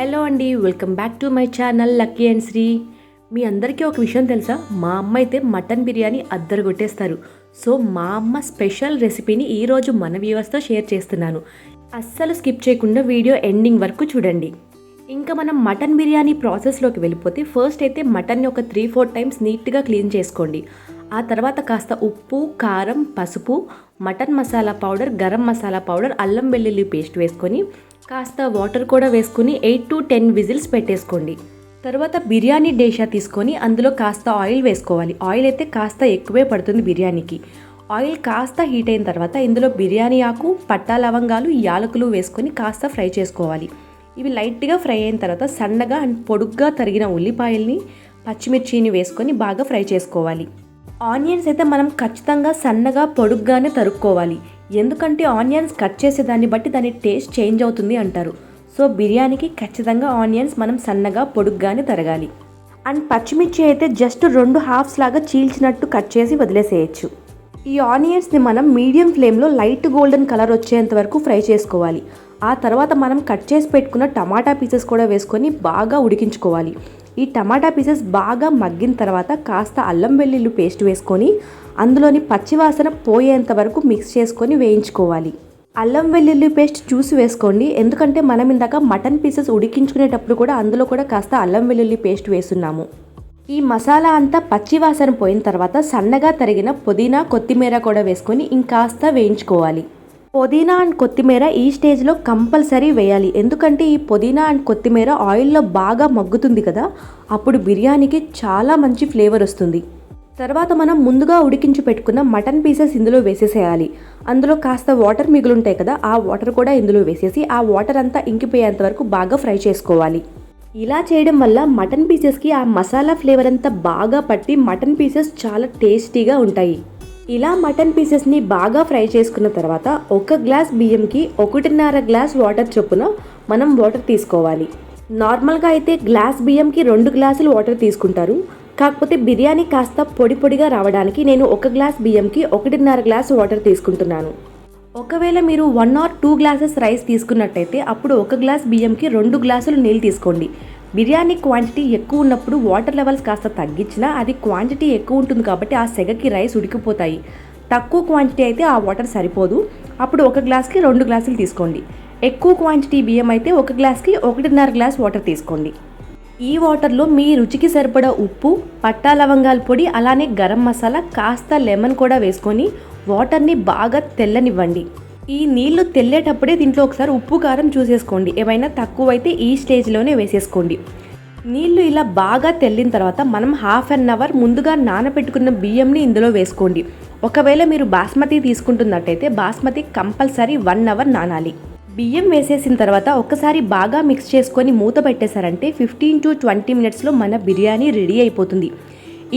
Hello అండి welcome back to my channel Lucky and Sri. మీ అందరికీ ఒక విషయం తెలుసా? మా అమ్మ అయితే మటన్ బిర్యానీ అద్దరు కొట్టేస్తారు సో మా అమ్మ స్పెషల్ రెసిపీని ఈరోజు మన వ్యూవర్స్తో షేర్ చేస్తున్నాను. అస్సలు స్కిప్ చేయకుండా వీడియో ఎండింగ్ వరకు చూడండి. ఇంకా మనం మటన్ బిర్యానీ ప్రాసెస్లోకి వెళ్ళిపోతే ఫస్ట్ అయితే మటన్ని ఒక త్రీ ఫోర్ టైమ్స్ నీట్గా క్లీన్ చేసుకోండి. ఆ తర్వాత కాస్త ఉప్పు కారం పసుపు mutton masala powder garam masala powder అల్లం వెల్లుల్లి పేస్ట్ వేసుకొని కాస్త వాటర్ కూడా వేసుకొని ఎయిట్ టు టెన్ విజిల్స్ పెట్టేసుకోండి. తర్వాత బిర్యానీ డేషా తీసుకొని అందులో కాస్త ఆయిల్ వేసుకోవాలి. ఆయిల్ అయితే కాస్త ఎక్కువే పడుతుంది బిర్యానీకి. ఆయిల్ కాస్త హీట్ అయిన తర్వాత ఇందులో బిర్యానీ ఆకు పట్టా లవంగాలు యాలకులు వేసుకొని కాస్త ఫ్రై చేసుకోవాలి. ఇవి లైట్గా ఫ్రై అయిన తర్వాత సన్నగా అండ్ పొడుగ్గా తరిగిన ఉల్లిపాయల్ని పచ్చిమిర్చిని వేసుకొని బాగా ఫ్రై చేసుకోవాలి. ఆనియన్స్ అయితే మనం ఖచ్చితంగా సన్నగా పొడుగ్గానే తరుక్కోవాలి. ఎందుకంటే ఆనియన్స్ కట్ చేసే దాన్ని బట్టి దాని టేస్ట్ చేంజ్ అవుతుంది అంటారు. సో బిర్యానీకి ఖచ్చితంగా ఆనియన్స్ మనం సన్నగా పొడుగ్గానే తరగాలి. అండ్ పచ్చిమిర్చి అయితే జస్ట్ రెండు హాఫ్స్ లాగా చీల్చినట్టు కట్ చేసి వదిలేసేయచ్చు. ఈ ఆనియన్స్ని మనం మీడియం ఫ్లేమ్లో లైట్ గోల్డెన్ కలర్ వచ్చేంత వరకు ఫ్రై చేసుకోవాలి. ఆ తర్వాత మనం కట్ చేసి పెట్టుకున్న టమాటా పీసెస్ కూడా వేసుకొని బాగా ఉడికించుకోవాలి. ఈ టమాటా పీసెస్ బాగా మగ్గిన తర్వాత కాస్త అల్లం వెల్లుల్లి పేస్ట్ వేసుకొని అందులోని పచ్చివాసన పోయేంత వరకు మిక్స్ చేసుకొని వేయించుకోవాలి. అల్లం వెల్లుల్లి పేస్ట్ చూసి వేసుకోండి. ఎందుకంటే మనం ఇందాక మటన్ పీసెస్ ఉడికించుకునేటప్పుడు కూడా అందులో కూడా కాస్త అల్లం వెల్లుల్లి పేస్ట్ వేస్తున్నాము. ఈ మసాలా అంతా పచ్చివాసన పోయిన తర్వాత సన్నగా తరిగిన పుదీనా కొత్తిమీర కూడా వేసుకొని ఇంకాస్త వేయించుకోవాలి. పుదీనా అండ్ కొత్తిమీర ఈ స్టేజ్లో కంపల్సరీ వేయాలి. ఎందుకంటే ఈ పుదీనా అండ్ కొత్తిమీర ఆయిల్లో బాగా మగ్గుతుంది కదా అప్పుడు బిర్యానీకి చాలా మంచి ఫ్లేవర్ వస్తుంది. తర్వాత మనం ముందుగా ఉడికించి పెట్టుకున్న మటన్ పీసెస్ ఇందులో వేసేసేయాలి. అందులో కాస్త వాటర్ మిగులుంటాయి కదా ఆ వాటర్ కూడా ఇందులో వేసేసి ఆ వాటర్ అంతా ఇంకిపోయేంత వరకు బాగా ఫ్రై చేసుకోవాలి. ఇలా చేయడం వల్ల మటన్ పీసెస్కి ఆ మసాలా ఫ్లేవర్ అంతా బాగా పట్టి మటన్ పీసెస్ చాలా టేస్టీగా ఉంటాయి. ఇలా మటన్ పీసెస్ని బాగా ఫ్రై చేసుకున్న తర్వాత ఒక గ్లాస్ బియ్యంకి ఒకటిన్నర గ్లాస్ వాటర్ చొప్పున మనం వాటర్ తీసుకోవాలి. నార్మల్గా అయితే గ్లాస్ బియ్యంకి రెండు గ్లాసులు వాటర్ తీసుకుంటారు. కాకపోతే బిర్యానీ కాస్త పొడి పొడిగా రావడానికి నేను ఒక గ్లాస్ బియ్యంకి ఒకటిన్నర గ్లాస్ వాటర్ తీసుకుంటున్నాను. ఒకవేళ మీరు one or two glasses rice తీసుకున్నట్టయితే అప్పుడు ఒక గ్లాస్ బియ్యంకి రెండు గ్లాసులు నీళ్ళు తీసుకోండి. బిర్యానీ క్వాంటిటీ ఎక్కువ ఉన్నప్పుడు వాటర్ లెవెల్స్ కాస్త తగ్గించినా అది క్వాంటిటీ ఎక్కువ ఉంటుంది కాబట్టి ఆ సెగకి రైస్ ఉడికిపోతాయి. తక్కువ క్వాంటిటీ అయితే ఆ వాటర్ సరిపోదు. అప్పుడు ఒక గ్లాస్కి రెండు గ్లాసులు తీసుకోండి. ఎక్కువ క్వాంటిటీ బియ్యం అయితే ఒక గ్లాస్కి ఒకటిన్నర గ్లాస్ వాటర్ తీసుకోండి. ఈ వాటర్లో మీ రుచికి సరిపడా ఉప్పు పట్టా లవంగాల పొడి అలానే గరం మసాలా కాస్త లెమన్ కూడా వేసుకొని వాటర్ని బాగా తెల్లనివ్వండి. ఈ నీళ్ళు తెల్లేటప్పుడే దీంట్లో ఒకసారి ఉప్పు కారం చూసేసుకోండి. ఏమైనా తక్కువైతే ఈ స్టేజ్లోనే వేసేసుకోండి. నీళ్ళు ఇలా బాగా తెల్లిన తర్వాత మనం హాఫ్ అన్ అవర్ ముందుగా నానబెట్టుకున్న బియ్యంని ఇందులో వేసుకోండి. ఒకవేళ మీరు బాస్మతి తీసుకుంటున్నట్టయితే బాస్మతి కంపల్సరీ వన్ అవర్ నానాలి. బియ్యం వేసేసిన తర్వాత ఒకసారి బాగా మిక్స్ చేసుకొని మూత పెట్టేశారంటే ఫిఫ్టీన్ టు ట్వంటీ మినిట్స్లో మన బిర్యానీ రెడీ అయిపోతుంది.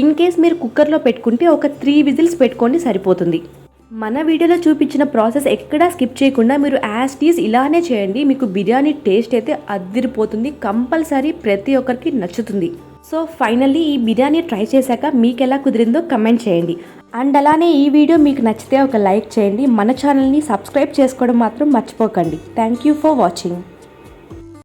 ఇన్ కేస్ మీరు కుక్కర్లో పెట్టుకుంటే ఒక త్రీ విజిల్స్ పెట్టుకోండి సరిపోతుంది. మన వీడియోలో చూపించిన ప్రాసెస్ ఎక్కడా స్కిప్ చేయకుండా మీరు యాజ్ టీస్ ఇలానే చేయండి. మీకు బిర్యానీ టేస్ట్ అయితే అద్దిరిపోతుంది కంపల్సరీ ప్రతి ఒక్కరికి నచ్చుతుంది. సో ఫైనల్లీ ఈ బిర్యానీ ట్రై చేశాక మీకు ఎలా కుదిరిందో కమెంట్ చేయండి. అండ్ అలానే ఈ వీడియో మీకు నచ్చితే ఒక లైక్ చేయండి. మన ఛానల్ని సబ్స్క్రైబ్ చేసుకోవడం మాత్రం మర్చిపోకండి. Thank you for watching